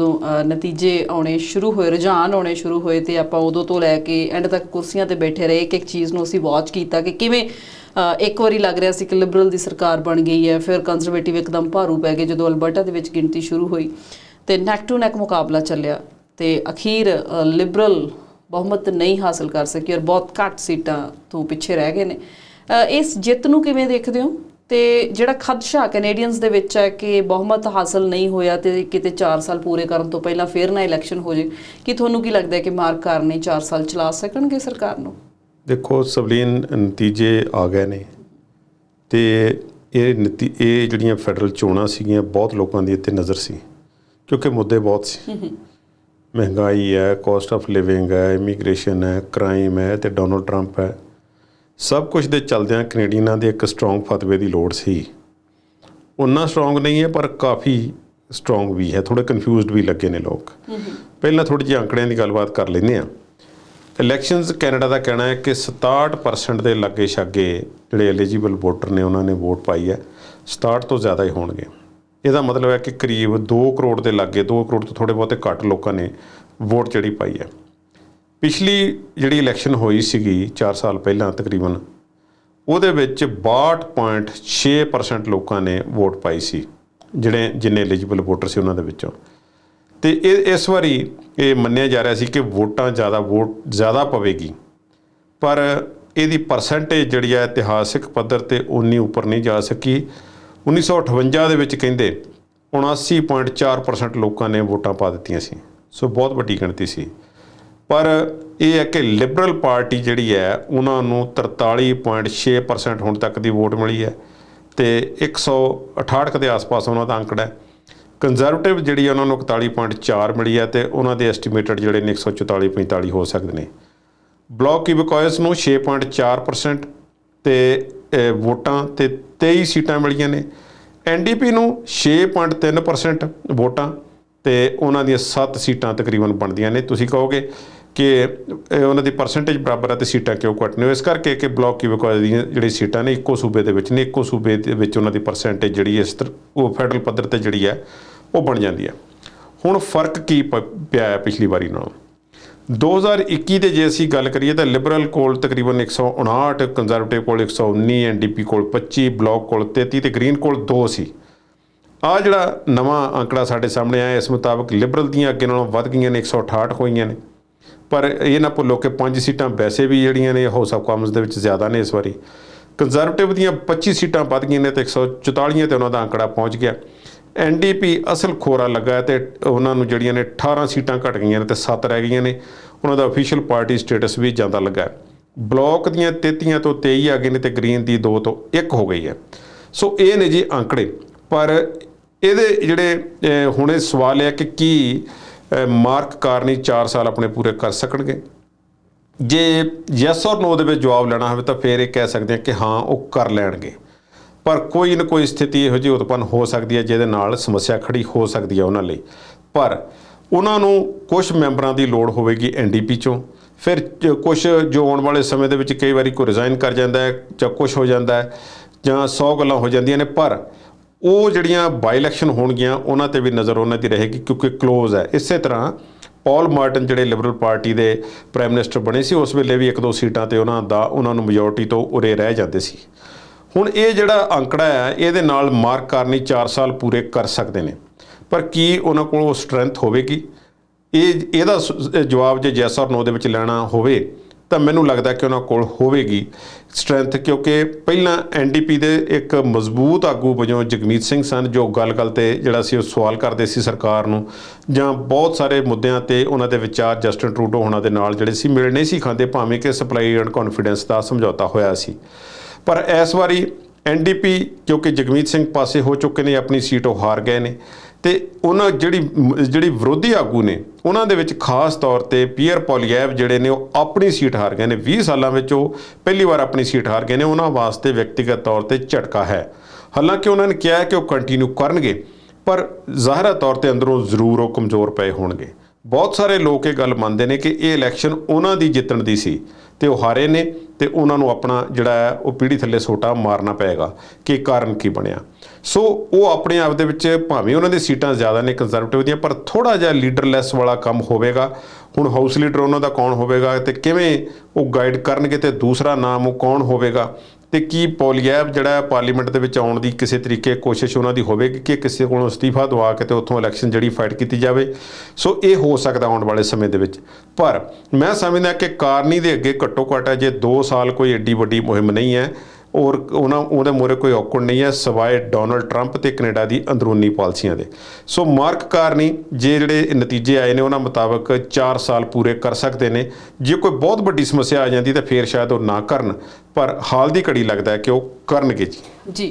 ਜਦੋਂ ਨਤੀਜੇ ਆਉਣੇ ਸ਼ੁਰੂ ਹੋਏ, ਰੁਝਾਨ ਆਉਣੇ ਸ਼ੁਰੂ ਹੋਏ ਤੇ ਆਪਾਂ ਉਦੋਂ ਤੋਂ ਲੈ ਕੇ ਐਂਡ ਤੱਕ ਕੁਰਸੀਆਂ ਤੇ ਬੈਠੇ ਰਹੇ ਇੱਕ ਇੱਕ ਚੀਜ਼ ਨੂੰ ਅਸੀਂ ਵਾਚ ਕੀਤਾ ਕਿ ਕਿਵੇਂ ਇੱਕ ਵਾਰੀ ਲੱਗ ਰਿਹਾ ਸੀ ਕਿ ਲਿਬਰਲ ਦੀ ਸਰਕਾਰ ਬਣ ਗਈ ਹੈ, ਫਿਰ ਕੰਜ਼ਰਵੇਟਿਵ ਇੱਕਦਮ ਭਾਰੂ ਪੈ ਗਏ ਜਦੋਂ ਅਲਬਰਟਾ ਦੇ ਵਿੱਚ ਗਿਣਤੀ ਸ਼ੁਰੂ ਹੋਈ ਤੇ ਨੈਕ ਟੂ ਨੈਕ ਮੁਕਾਬਲਾ ਚੱਲਿਆ ਤੇ ਅਖੀਰ ਲਿਬਰਲ ਬਹੁਮਤ ਨਹੀਂ ਹਾਸਲ ਕਰ ਸਕੀ ਔਰ ਬਹੁਤ ਘੱਟ ਸੀਟਾਂ ਤੋਂ ਪਿੱਛੇ ਰਹਿ ਗਏ ਨੇ। ਇਸ ਜਿੱਤ ਨੂੰ ਕਿਵੇਂ ਦੇਖਦੇ ਹੋ? ਤੇ ਜਿਹੜਾ ਖਦਸ਼ਾ ਕੈਨੇਡੀਅਨਸ ਦੇ ਵਿੱਚ ਹੈ ਕਿ ਬਹੁਮਤ ਹਾਸਲ ਨਹੀਂ ਹੋਇਆ ਤੇ ਕਿਤੇ 4 ਸਾਲ ਪੂਰੇ ਕਰਨ ਤੋਂ ਪਹਿਲਾਂ ਫੇਰ ਨਾ ਇਲੈਕਸ਼ਨ ਹੋ ਜੇ ਕੀ ਤੁਹਾਨੂੰ ਕੀ ਲੱਗਦਾ ਹੈ ਕਿ ਮਾਰਕ ਕਾਰਨੀ 4 ਸਾਲ ਚਲਾ ਸਕਣਗੇ ਸਰਕਾਰ ਨੂੰ? ਦੇਖੋ ਸਵਲੀਨ ਨਤੀਜੇ ਆ ਗਏ ਨੇ ਤੇ ਇਹ ਨਤੀ ਇਹ ਜਿਹੜੀਆਂ ਫੈਡਰਲ ਚੋਣਾਂ ਸੀਗੀਆਂ ਬਹੁਤ ਲੋਕਾਂ ਦੀ ਇੱਥੇ ਨਜ਼ਰ ਸੀ ਕਿਉਂਕਿ ਮੁੱਦੇ ਬਹੁਤ ਸੀ। ਮਹਿੰਗਾਈ ਹੈ ਕਾਸਟ ਆਫ ਲਿਵਿੰਗ ਹੈ ਇਮੀਗ੍ਰੇਸ਼ਨ ਹੈ ਕ੍ਰਾਈਮ ਹੈ ਤੇ ਡੋਨਲਡ ਟਰੰਪ ਹੈ। ਸਭ ਕੁਝ ਦੇ ਚਲਦਿਆਂ ਕੈਨੇਡੀਅਨਾਂ ਦੇ ਇੱਕ ਸਟਰੋਂਗ ਫਤਵੇ ਦੀ ਲੋੜ ਸੀ। ਉਨਾ ਸਟਰੋਂਗ ਨਹੀਂ ਹੈ, ਪਰ ਕਾਫੀ ਸਟਰੋਂਗ ਵੀ ਹੈ। ਥੋੜੇ ਕਨਫਿਊਜ਼ਡ ਵੀ ਲੱਗੇ ਨੇ ਲੋਕ। ਪਹਿਲਾਂ ਥੋੜੀ ਜਿਹੀ ਅੰਕੜਿਆਂ ਦੀ ਗੱਲਬਾਤ ਕਰ ਲੈਂਦੇ ਆ ਇਲੈਕਸ਼ਨਸ ਕੈਨੇਡਾ ਦਾ ਕਹਿਣਾ ਹੈ ਕਿ 67% ਦੇ ਲਾਗੇ ਛਾਗੇ ਜਿਹੜੇ ਐਲੀਜੀਬਲ ਵੋਟਰ ਨੇ, ਉਹਨਾਂ ਨੇ ਵੋਟ ਪਾਈ ਹੈ। 67 ਤੋਂ ਜ਼ਿਆਦਾ ਹੀ ਹੋਣਗੇ। ਇਹਦਾ ਮਤਲਬ ਹੈ ਕਿ ਕਰੀਬ 2 ਕਰੋੜ ਦੇ ਲਾਗੇ 2 ਕਰੋੜ ਤੋਂ ਥੋੜੇ ਬਹੁਤੇ ਘੱਟ ਲੋਕਾਂ ਨੇ ਵੋਟ ਜਿਹੜੀ ਪਾਈ ਹੈ। ਪਿਛਲੀ ਜਿਹੜੀ ਇਲੈਕਸ਼ਨ ਹੋਈ ਸੀਗੀ 4 ਸਾਲ ਪਹਿਲਾਂ ਤਕਰੀਬਨ, ਉਹਦੇ ਵਿੱਚ 62.6% ਲੋਕਾਂ ਨੇ ਵੋਟ ਪਾਈ ਸੀ, ਜਿਹੜੇ, ਜਿੰਨੇ ਐਲੀਜੀਬਲ ਵੋਟਰ ਸੀ ਉਹਨਾਂ ਦੇ ਵਿੱਚੋਂ। ਤੇ ਇਹ, ਇਸ ਵਾਰੀ ਇਹ ਮੰਨਿਆ ਜਾ ਰਿਹਾ ਸੀ ਕਿ ਵੋਟਾਂ ਜ਼ਿਆਦਾ, ਵੋਟ ਜ਼ਿਆਦਾ ਪਵੇਗੀ। ਪਰ ਇਹਦੀ ਪਰਸੈਂਟੇਜ ਜਿਹੜੀ ਹੈ ਇਤਿਹਾਸਿਕ ਪੱਧਰ ਤੇ ਉਨੀ ਉੱਪਰ ਨਹੀਂ ਜਾ ਸਕੀ। 1958 ਦੇ ਵਿੱਚ ਕਹਿੰਦੇ 79.4% ਲੋਕਾਂ ਨੇ ਵੋਟਾਂ ਪਾ ਦਿੱਤੀਆਂ ਸੀ। ਸੋ ਬਹੁਤ ਵੱਡੀ ਗਿਣਤੀ ਸੀ। ਪਰ ਇਹ ਹੈ ਕਿ ਲਿਬਰਲ ਪਾਰਟੀ ਜਿਹੜੀ ਹੈ ਉਹਨਾਂ ਨੂੰ 43.6% ਹੁਣ ਤੱਕ ਦੀ ਵੋਟ ਮਿਲੀ ਹੈ ਤੇ 168 ਦੇ ਆਸ-ਪਾਸ ਉਹਨਾਂ ਦਾ ਅੰਕੜਾ ਹੈ। ਕੰਜ਼ਰਵੇਟਿਵ ਜਿਹੜੀ ਉਹਨਾਂ ਨੂੰ 41.4 ਮਿਲੀ ਹੈ ਤੇ ਉਹਨਾਂ ਦੇ ਐਸਟੀਮੇਟਡ ਜਿਹੜੇ ਨੇ 144 45 ਹੋ ਸਕਦੇ ਨੇ। ਬਲਾਕ ਬਿਕੋਇਸ ਨੂੰ 6.4% ਤੇ ਅਹ, ਵੋਟਾਂ ਤੇ 23 ਸੀਟਾਂ ਮਿਲੀਆਂ ਨੇ। ਐਨਡੀਪੀ ਨੂੰ 6.3% ਵੋਟਾਂ ਤੇ ਉਹਨਾਂ ਦੀਆਂ 7 ਸੀਟਾਂ ਤਕਰੀਬਨ ਬਣਦੀਆਂ ਨੇ। ਤੁਸੀਂ ਕਹੋਗੇ ਕਿ ਉਹਨਾਂ ਦੀ ਪਰਸੈਂਟੇਜ ਬਰਾਬਰ ਹੈ ਤੇ ਸੀਟਾਂ ਕਿਉਂ ਘੱਟ ਨੇ ਇਸ ਕਰਕੇ ਕਿ ਬਲਾਕ ਕਿਬਕੋਇਸ ਦੀਆਂ ਜਿਹੜੀ ਸੀਟਾਂ ਨੇ, ਇੱਕੋ ਸੂਬੇ ਦੇ ਵਿੱਚ ਨੇ, ਇੱਕੋ ਸੂਬੇ ਦੇ ਵਿੱਚ ਉਹਨਾਂ ਦੀ ਪਰਸੈਂਟੇਜ ਜਿਹੜੀ ਇਸ ਤਰ੍ਹਾਂ ਉਹ ਫੈਡਰਲ ਪੱਧਰ ਤੇ ਜਿਹੜੀ ਹੈ, ਉਹ ਬਣ ਜਾਂਦੀ ਹੈ। ਹੁਣ ਫ਼ਰਕ ਕੀ ਪਿਆ ਹੈ ਪਿਛਲੀ ਵਾਰੀ ਨਾਲੋਂ? 2021 ਦੇ ਜੇ ਅਸੀਂ ਗੱਲ ਕਰੀਏ ਤਾਂ ਲਿਬਰਲ ਕੋਲ ਤਕਰੀਬਨ 159 ਕੰਜ਼ਰਵੇਟਿਵ ਕੋਲ 119 ਐਨਡੀਪੀ ਕੋਲ 25 ਬਲਾਕ ਕੋਲ 33 ਤੇ ਗ੍ਰੀਨ ਕੋਲ 2 ਸੀ। ਆ ਜਿਹੜਾ ਨਵਾਂ ਅੰਕੜਾ ਸਾਡੇ ਸਾਹਮਣੇ ਆਇਆ, ਇਸ ਮੁਤਾਬਕ ਲਿਬਰਲ ਦੀਆਂ ਅੱਗੇ ਨਾਲੋਂ ਵੱਧ ਗਈਆਂ ਨੇ 168 ਹੋਈਆਂ ਨੇ। ਪਰ ਇਹ ਨਾ ਭੁੱਲੋ ਕਿ ਪੰਜ ਸੀਟਾਂ ਵੈਸੇ ਵੀ ਜਿਹੜੀਆਂ ਨੇ ਹਾਊਸ ਆਫ ਕਾਮਨਸ ਦੇ ਵਿੱਚ ਜ਼ਿਆਦਾ ਨੇ ਇਸ ਵਾਰੀ। ਕੰਜ਼ਰਵੇਟਿਵ ਦੀਆਂ 25 ਸੀਟਾਂ ਵੱਧ ਗਈਆਂ ਨੇ ਤੇ 144 ਤੇ ਉਹਨਾਂ ਦਾ ਅੰਕੜਾ ਪਹੁੰਚ ਗਿਆ। ਐਨਡੀਪੀ ਅਸਲ ਖੋਰਾ ਲੱਗਾ ਹੈ ਤੇ ਉਹਨਾਂ ਨੂੰ ਜਿਹੜੀਆਂ ਨੇ 18 ਸੀਟਾਂ ਘਟ ਗਈਆਂ ਨੇ ਤੇ 7 ਰਹਿ ਗਈਆਂ ਨੇ। ਉਹਨਾਂ ਦਾ ਅਫੀਸ਼ੀਅਲ ਪਾਰਟੀ ਸਟੇਟਸ ਵੀ ਜਾਂਦਾ ਲੱਗਾ ਹੈ। ਦੀਆਂ 33 ਤੋਂ 23 ਆ ਗਏ ਨੇ ਤੇ ਗ੍ਰੀਨ ਦੀ 2 ਤੋਂ 1 ਹੋ ਗਈ ਹੈ। ਸੋ ਇਹ ਨੇ ਜੀ ਅੰਕੜੇ। ਪਰ ਇਹਦੇ ਜਿਹੜੇ ਹੁਣੇ ਸਵਾਲ ਹੈ ਕਿ ਕੀ ਮਾਰਕ ਕਾਰਨੀ 4 ਸਾਲ ਆਪਣੇ ਪੂਰੇ ਕਰ ਸਕਣਗੇ। ਜੇ ਯੈਸ ਔਰ ਨੋ ਦੇ ਵਿੱਚ ਜਵਾਬ ਲੈਣਾ ਹੋਵੇ ਤਾਂ ਫਿਰ ਇਹ ਕਹਿ ਸਕਦੇ ਹਾਂ ਕਿ ਹਾਂ, ਉਹ ਕਰ ਲੈਣਗੇ। ਪਰ ਕੋਈ ਨਾ ਕੋਈ ਸਥਿਤੀ ਇਹੋ ਜਿਹੀ ਉਤਪੰਨ ਹੋ ਸਕਦੀ ਹੈ, ਜਿਹਦੇ ਨਾਲ ਸਮੱਸਿਆ ਖੜੀ ਹੋ ਸਕਦੀ ਹੈ ਉਹਨਾਂ ਲਈ। ਪਰ ਉਹਨਾਂ ਨੂੰ ਕੁਝ ਮੈਂਬਰਾਂ ਦੀ ਲੋੜ ਹੋਵੇਗੀ ਐਨਡੀਪੀ ਚੋਂ। ਫਿਰ ਕੁਝ ਜੋ ਆਉਣ ਵਾਲੇ ਸਮੇਂ ਦੇ ਵਿੱਚ ਕਈ ਵਾਰੀ ਕੋਈ ਰਿਜ਼ਾਈਨ ਕਰ ਜਾਂਦਾ ਹੈ ਜਾਂ ਕੁਝ ਹੋ ਜਾਂਦਾ ਹੈ ਜਾਂ 100 ਗੱਲਾਂ ਹੋ ਜਾਂਦੀਆਂ ਨੇ। ਪਰ ਉਹ ਜਿਹੜੀਆਂ ਬਾਈ ਇਲੈਕਸ਼ਨ ਹੋਣਗੀਆਂ, ਉਹਨਾਂ ਤੇ ਵੀ ਨਜ਼ਰ ਉਹਨਾਂ ਦੀ ਰਹੇਗੀ ਕਿਉਂਕਿ ক্লোਜ਼ ਹੈ। ਇਸੇ ਤਰ੍ਹਾਂ ਪੌਲ ਮਾਰਟਨ ਜਿਹੜੇ ਲਿਬਰਲ ਪਾਰਟੀ ਦੇ ਪ੍ਰਾਈਮ ਮਿਨਿਸਟਰ ਬਣੇ ਸੀ, ਉਸ ਵੇਲੇ ਵੀ ਇੱਕ ਦੋ ਸੀਟਾਂ ਤੇ ਉਹਨਾਂ ਦਾ, ਉਹਨਾਂ ਨੂੰ ਮੈਜੋਰਟੀ ਤੋਂ ਉਰੇ ਰਹਿ ਜਾਂਦੇ ਸੀ। ਹੁਣ ਇਹ ਜਿਹੜਾ ਅੰਕੜਾ ਹੈ, ਇਹਦੇ ਨਾਲ ਮਾਰਕ ਕਰਨੀ 4 ਸਾਲ ਪੂਰੇ ਕਰ ਸਕਦੇ ਨੇ। ਪਰ ਕੀ ਉਹਨਾਂ ਕੋਲ ਉਹ ਸਟਰੈਂਥ ਹੋਵੇਗੀ? ਇਹ, ਇਹਦਾ ਸ- ਜਵਾਬ ਜੇ ਜੈਸ ਔਰ ਨੋ ਦੇ ਵਿੱਚ ਲੈਣਾ ਹੋਵੇ ਤਾਂ ਮੈਨੂੰ ਲੱਗਦਾ ਕਿ ਉਹਨਾਂ ਕੋਲ ਹੋਵੇਗੀ ਸਟਰੈਂਥ, ਕਿਉਂਕਿ ਪਹਿਲਾਂ ਐਨਡੀਪੀ ਦੇ ਇੱਕ ਮਜ਼ਬੂਤ ਆਗੂ ਵਜੋਂ ਜਗਮੀਤ ਸਿੰਘ ਸਨ, ਜੋ ਗੱਲ-ਗੱਲ ਤੇ ਜਿਹੜਾ ਸੀ ਉਹ ਸਵਾਲ ਕਰਦੇ ਸੀ ਸਰਕਾਰ ਨੂੰ, ਜਾਂ ਬਹੁਤ ਸਾਰੇ ਮੁੱਦਿਆਂ ਤੇ ਉਹਨਾਂ ਦੇ ਵਿਚਾਰ ਜਸਟਿਨ ਟਰੂਡੋ ਹੋਣਾ ਦੇ ਨਾਲ ਜਿਹੜੇ ਸੀ ਮਿਲ ਨਹੀਂ ਸੀ ਖਾਂਦੇ, ਭਾਵੇਂ ਕਿ ਸਪਲਾਈ ਐਂਡ ਕੌਨਫੀਡੈਂਸ ਦਾ ਸਮਝੌਤਾ ਹੋਇਆ ਸੀ। ਪਰ ਇਸ ਵਾਰੀ ਐਨਡੀਪੀ ਕਿਉਂਕਿ ਜਗਮੀਤ ਸਿੰਘ ਪਾਸੇ ਹੋ ਚੁੱਕੇ ਨੇ, ਆਪਣੀ ਸੀਟ ਉਹ ਹਾਰ ਗਏ ਨੇ। ਤੇ ਉਹਨਾਂ ਜਿਹੜੀ ਜਿਹੜੀ ਵਿਰੋਧੀ ਆਗੂ ਨੇ, ਉਹਨਾਂ ਦੇ ਵਿੱਚ ਖਾਸ ਤੌਰ ਤੇ ਪੀਅਰ ਪੋਲੀਐਵ ਜਿਹੜੇ ਨੇ, ਉਹ ਆਪਣੀ ਸੀਟ ਹਾਰ ਗਏ ਨੇ। 20 ਸਾਲਾਂ ਵਿੱਚ ਉਹ ਪਹਿਲੀ ਵਾਰ ਆਪਣੀ ਸੀਟ ਹਾਰ ਗਏ ਨੇ। ਉਹਨਾਂ ਵਾਸਤੇ ਵਿਅਕਤੀਗਤ ਤੌਰ ਤੇ ਝਟਕਾ ਹੈ। ਹਾਲਾਂਕਿ ਉਹਨਾਂ ਨੇ ਕਿਹਾ ਕਿ ਉਹ ਕੰਟੀਨਿਊ ਕਰਨਗੇ, ਪਰ ਜ਼ਾਹਰਾ ਤੌਰ ਤੇ ਅੰਦਰੋਂ ਜ਼ਰੂਰ ਉਹ ਕਮਜ਼ੋਰ ਪਏ ਹੋਣਗੇ। ਬਹੁਤ ਸਾਰੇ ਲੋਕ ਇਹ ਗੱਲ ਮੰਨਦੇ ਨੇ ਕਿ ਇਹ ਇਲੈਕਸ਼ਨ ਉਹਨਾਂ ਦੀ ਜਿੱਤਣ ਦੀ ਸੀ। ਤੇ ਉਹ ਹਾਰੇ ਨੇ ਤੇ ਉਹਨਾਂ ਨੂੰ ਆਪਣਾ ਜਿਹੜਾ ਹੈ, ਉਹ ਪੀੜੀ ਥੱਲੇ ਸੋਟਾ ਮਾਰਨਾ ਪਏਗਾ ਕਿ ਕਾਰਨ ਕੀ ਬਣਿਆ। ਸੋ ਉਹ ਆਪਣੇ ਆਪ ਦੇ ਵਿੱਚ ਭਾਵੇਂ ਉਹਨਾਂ ਦੀ ਸੀਟਾਂ ਜ਼ਿਆਦਾ ਨੇ ਕੰਜ਼ਰਵੇਟਿਵ ਦੀਆਂ, ਪਰ ਥੋੜਾ ਜਿਹਾ ਲੀਡਰਲੈਸ ਵਾਲਾ ਕੰਮ ਹੋਵੇਗਾ। ਹੁਣ ਹਾਊਸ ਲੀਡਰ ਉਹਨਾਂ ਦਾ ਕੌਣ ਹੋਵੇਗਾ ਤੇ ਕਿਵੇਂ ਉਹ ਗਾਈਡ ਕਰਨਗੇ ਤੇ ਦੂਸਰਾ ਨਾਮ ਉਹ ਕੌਣ ਹੋਵੇਗਾ? ਤੇ ਕੀ ਪੋਲੀਐਬ ਜਿਹੜਾ ਹੈ ਪਾਰਲੀਮੈਂਟ ਦੇ ਵਿੱਚ ਆਉਣ ਦੀ ਕਿਸੇ ਤਰੀਕੇ ਕੋਸ਼ਿਸ਼ ਉਹਨਾਂ ਦੀ ਹੋਵੇਗੀ ਕਿ ਕਿਸੇ ਕੋਲੋਂ ਅਸਤੀਫਾ ਦਵਾ ਕੇ ਤੇ ਉੱਥੋਂ ਇਲੈਕਸ਼ਨ ਜਿਹੜੀ ਫਾਈਟ ਕੀਤੀ ਜਾਵੇ? ਸੋ ਇਹ ਹੋ ਸਕਦਾ ਆਉਣ ਵਾਲੇ ਸਮੇਂ ਦੇ ਵਿੱਚ। ਪਰ ਮੈਂ ਸਮਝਦਾ ਕਿ ਕਾਰਨੀ ਦੇ ਅੱਗੇ ਘੱਟੋ ਘੱਟ ਜੇ 2 ਸਾਲ ਕੋਈ ਏਡੀ ਵੱਡੀ ਮੁਹਿੰਮ ਨਹੀਂ ਹੈ। ਔਰ ਉਹਨਾਂ, ਉਹਦੇ ਮੂਹਰੇ ਕੋਈ ਔਕੜ ਨਹੀਂ ਹੈ, ਸਵਾਏ ਡੋਨਲਡ ਟਰੰਪ ਤੇ ਕੈਨੇਡਾ ਦੀ ਅੰਦਰੂਨੀ ਪਾਲਿਸੀਆਂ ਦੇ। ਸੋ ਮਾਰਕ ਕਾਰਨੀ, ਜੇ ਜਿਹੜੇ ਨਤੀਜੇ ਆਏ ਨੇ, ਉਹਨਾਂ ਮੁਤਾਬਕ 4 ਸਾਲ ਪੂਰੇ ਕਰ ਸਕਦੇ ਨੇ। ਜੇ ਕੋਈ ਬਹੁਤ ਵੱਡੀ ਸਮੱਸਿਆ ਆ ਜਾਂਦੀ, ਤਾਂ ਫੇਰ ਸ਼ਾਇਦ ਉਹ ਨਾ ਕਰਨ। ਪਰ ਹਾਲ ਦੀ ਘੜੀ ਲੱਗਦਾ ਹੈ ਕਿ ਉਹ ਕਰਨਗੇ ਜੀ। ਜੀ।